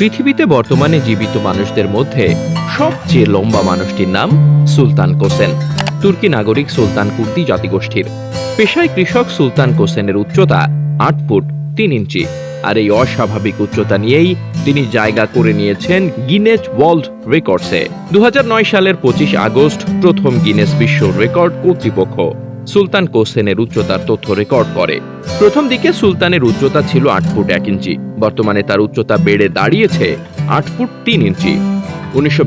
পৃথিবীতে বর্তমানে জীবিত মানুষদের মধ্যে সবচেয়ে লম্বা মানুষটির নাম সুলতান কোসেন। তুর্কি নাগরিক সুলতান কুর্দি জাতিগোষ্ঠীর। পেশায় কৃষক সুলতান কোসেনের উচ্চতা আট ফুট তিন ইঞ্চি। আর এই অস্বাভাবিক উচ্চতা নিয়েই তিনি জায়গা করে নিয়েছেন গিনেজ ওয়ার্ল্ড রেকর্ডসে দু হাজার নয় সালের পঁচিশ আগস্ট প্রথম গিনেস বিশ্ব রেকর্ড কর্তৃপক্ষ। সুলতান কোসেনের উচ্চতার তথ্য রেকর্ড করে। প্রথম দিকে সুলতানের উচ্চতা ছিল আট ফুট এক ইঞ্চি, বর্তমানে তার উচ্চতা বেড়ে দাঁড়িয়েছে আট ফুট তিন ইঞ্চি। উনিশশো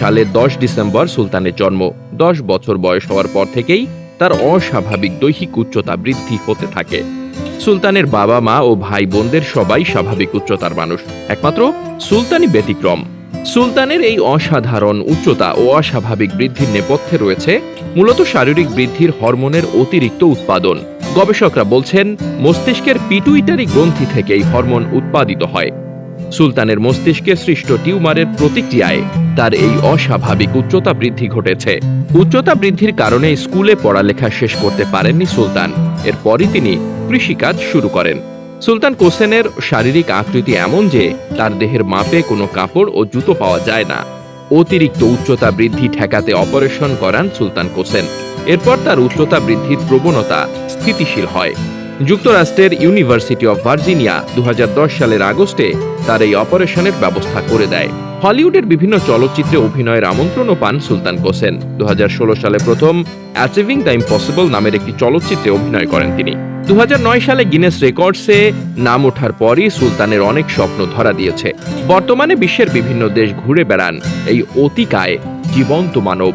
সালে দশ ডিসেম্বর সুলতানের জন্ম। দশ বছর বয়স হওয়ার পর থেকেই তার অস্বাভাবিক দৈহিক উচ্চতা বৃদ্ধি হতে থাকে। সুলতানের বাবা মা ও ভাই বোনদের সবাই স্বাভাবিক উচ্চতার মানুষ। একমাত্র সুলতানই ব্যতিক্রম। সুলতানের এই অসাধারণ উচ্চতা ও অস্বাভাবিক বৃদ্ধির নেপথ্যে রয়েছে মূলত শারীরিক বৃদ্ধির হরমোনের অতিরিক্ত উৎপাদন। গবেষকরা বলছেন, মস্তিষ্কের পিটুইটারি গ্রন্থি থেকে এই হরমোন উৎপাদিত হয়। সুলতানের মস্তিষ্কে সৃষ্ট টিউমারের প্রতিক্রিয়ায় তার এই অস্বাভাবিক উচ্চতা বৃদ্ধি ঘটেছে। উচ্চতা বৃদ্ধির কারণে স্কুলে পড়ালেখা শেষ করতে পারেননি সুলতান। এরপরই তিনি কৃষিকাজ শুরু করেন। সুলতান কোসেনের শারীরিক আকৃতি এমন যে তার দেহের মাপে কোনো কাপড় ও জুতো পাওয়া যায় না। অতিরিক্ত উচ্চতা বৃদ্ধি ঠেকাতে অপারেশন করান সুলতান কোসেন। এরপর তার উচ্চতা বৃদ্ধির প্রবণতা স্থিতিশীল হয়। যুক্তরাষ্ট্রের ইউনিভার্সিটি অফ ভার্জিনিয়া দু হাজার দশ সালের আগস্টে তার এই অপারেশনের ব্যবস্থা করে দেয়। হলিউডের বিভিন্ন চলচ্চিত্রে অভিনয়ের আমন্ত্রণও পান সুলতান কোসেন। দু হাজার ষোলো সালে প্রথম অ্যাচিভিং দ্য ইম্পসিবল নামের একটি চলচ্চিত্রে অভিনয় করেন তিনি। দু হাজার নয় সালে গিনেস রেকর্ডসে নাম ওঠার পরই সুলতানের অনেক স্বপ্ন ধরা দিয়েছে। বর্তমানে বিশ্বের বিভিন্ন দেশ ঘুরে বেড়ান এই অতিকায় জীবন্ত মানব।